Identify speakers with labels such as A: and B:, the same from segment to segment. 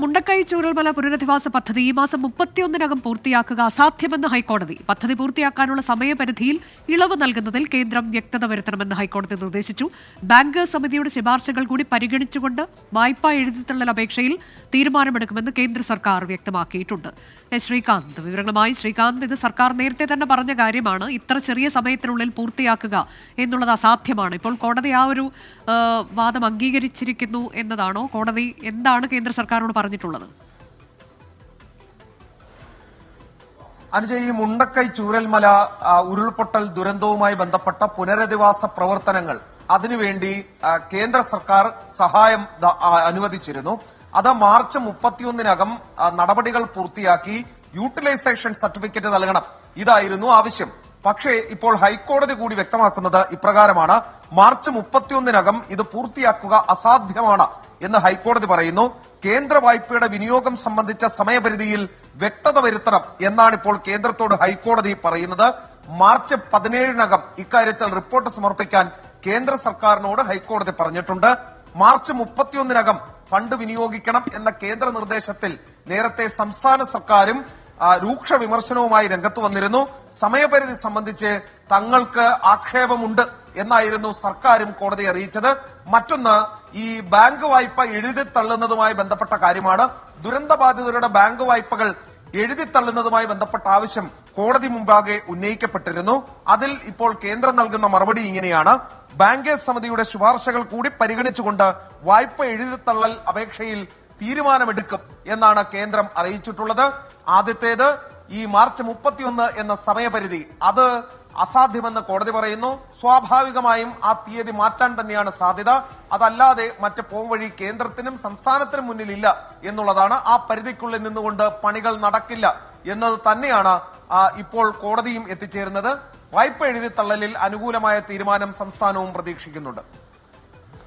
A: മുണ്ടക്കൈ ചൂരൽമല പുനരധിവാസ പദ്ധതി ഈ മാസം മുപ്പത്തിയൊന്നിനകം പൂർത്തിയാക്കുക അസാധ്യമെന്ന് ഹൈക്കോടതി. പദ്ധതി പൂർത്തിയാക്കാനുള്ള സമയപരിധിയിൽ ഇളവ് നൽകുന്നതിൽ കേന്ദ്രം വ്യക്തത വരുത്തണമെന്ന് ഹൈക്കോടതി നിർദ്ദേശിച്ചു. ബാങ്ക് സമിതിയുടെ ശുപാർശകൾ കൂടി പരിഗണിച്ചുകൊണ്ട് വായ്പാ എഴുതിത്തള്ളൽ അപേക്ഷയിൽ തീരുമാനമെടുക്കുമെന്ന് കേന്ദ്ര സർക്കാർ വ്യക്തമാക്കിയിട്ടുണ്ട്. ശ്രീകാന്ത് വിവരങ്ങളുമായി ശ്രീകാന്ത് ഇത് സർക്കാർ നേരത്തെ തന്നെ പറഞ്ഞ കാര്യമാണ്. ഇത്ര ചെറിയ സമയത്തിനുള്ളിൽ പൂർത്തിയാക്കുക എന്നുള്ളത് അസാധ്യമാണ്. ഇപ്പോൾ കോടതി ആ ഒരു വാദം അംഗീകരിച്ചിരിക്കുന്നു എന്നതാണോ? കോടതി എന്താണ് കേന്ദ്ര സർക്കാരിനോട് പറഞ്ഞിട്ടുള്ളത്.
B: അനുജ ഈ മുണ്ടക്കൈ ചൂരൽമല ഉരുൾപൊട്ടൽ ദുരന്തവുമായി ബന്ധപ്പെട്ട പുനരധിവാസ പ്രവർത്തനങ്ങൾ അതിനുവേണ്ടി കേന്ദ്ര സർക്കാർ സഹായം അനുവദിച്ചിരുന്നു. അത് മാർച്ച് മുപ്പത്തിയൊന്നിനകം നടപടികൾ പൂർത്തിയാക്കി യൂട്ടിലൈസേഷൻ സർട്ടിഫിക്കറ്റ് നൽകണം. ഇതായിരുന്നു ആവശ്യം. പക്ഷേ ഇപ്പോൾ ഹൈക്കോടതി കൂടി വ്യക്തമാക്കുന്നത് ഇപ്രകാരമാണ്. മാർച്ച് മുപ്പത്തിയൊന്നിനകം ഇത് പൂർത്തിയാക്കുക അസാധ്യമാണ് എന്ന് ഹൈക്കോടതി പറയുന്നു. കേന്ദ്ര വായ്പയുടെ വിനിയോഗം സംബന്ധിച്ച സമയപരിധിയിൽ വ്യക്തത വരുത്തണം എന്നാണ് ഇപ്പോൾ കേന്ദ്രത്തോട് ഹൈക്കോടതി പറയുന്നത്. മാർച്ച് പതിനേഴിനകം ഇക്കാര്യത്തിൽ റിപ്പോർട്ട് സമർപ്പിക്കാൻ കേന്ദ്ര സർക്കാരിനോട് ഹൈക്കോടതി പറഞ്ഞിട്ടുണ്ട്. മാർച്ച് മുപ്പത്തിയൊന്നിനകം ഫണ്ട് വിനിയോഗിക്കണം എന്ന കേന്ദ്ര നിർദ്ദേശത്തിൽ നേരത്തെ സംസ്ഥാന സർക്കാരും രൂക്ഷ വിമർശനവുമായി രംഗത്ത് വന്നിരുന്നു. സമയപരിധി സംബന്ധിച്ച് തങ്ങൾക്ക് ആക്ഷേപമുണ്ട്. എന്നായിരുന്നു സർക്കാരും കോടതി അറിയിച്ചത്. മറ്റൊന്ന് ഈ ബാങ്ക് വായ്പ എഴുതി തള്ളുന്നതുമായി ബന്ധപ്പെട്ട കാര്യമാണ്. ദുരന്തബാധിതരുടെ ബാങ്ക് വായ്പകൾ എഴുതി തള്ളുന്നതുമായി ബന്ധപ്പെട്ട ആവശ്യം കോടതി മുമ്പാകെ ഉന്നയിക്കപ്പെട്ടിരുന്നു. അതിൽ ഇപ്പോൾ കേന്ദ്രം നൽകുന്ന മറുപടി ഇങ്ങനെയാണ്. ബാങ്കേഴ്സ് സമിതിയുടെ ശുപാർശകൾ കൂടി പരിഗണിച്ചുകൊണ്ട് വായ്പ എഴുതി തള്ളൽ അപേക്ഷയിൽ തീരുമാനമെടുക്കും എന്നാണ് കേന്ദ്രം അറിയിച്ചിട്ടുള്ളത്. ആദ്യത്തേത് ഈ മാർച്ച് മുപ്പത്തിയൊന്ന് എന്ന സമയപരിധി അത് അസാധ്യമെന്ന് കോടതി പറയുന്നു. സ്വാഭാവികമായും ആ തീയതി മാറ്റാൻ തന്നെയാണ് സാധ്യത. അതല്ലാതെ മറ്റ് പോംവഴി കേന്ദ്രത്തിനും സംസ്ഥാനത്തിനും മുന്നിലില്ല എന്നുള്ളതാണ് ആ പരിധിക്കുള്ളിൽ നിന്നുകൊണ്ട് പണികൾ നടക്കില്ല എന്നത് തന്നെയാണ് ഇപ്പോൾ കോടതിയും എത്തിച്ചേരുന്നത്. വായ്പ എഴുതിത്തള്ളലിൽ അനുകൂലമായ തീരുമാനം സംസ്ഥാനവും പ്രതീക്ഷിക്കുന്നുണ്ട്.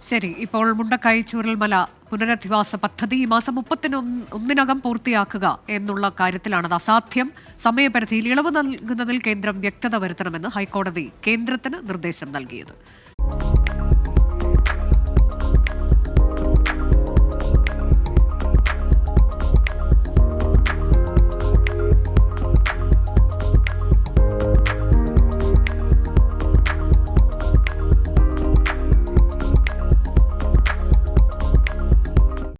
A: ശരി ഇപ്പോൾ മുണ്ടക്കൈ ചൂരൽമല പുനരധിവാസ പദ്ധതി ഈ മാസം മുപ്പത്തിന് ഒന്നിനകം പൂർത്തിയാക്കുക എന്നുള്ള കാര്യത്തിലാണ് അസാധ്യം. സമയപരിധിയിൽ ഇളവ് നൽകുന്നതിൽ കേന്ദ്രം വ്യക്തത വരുത്തണമെന്ന് ഹൈക്കോടതി കേന്ദ്രത്തിന് നിർദ്ദേശം നൽകിയത്.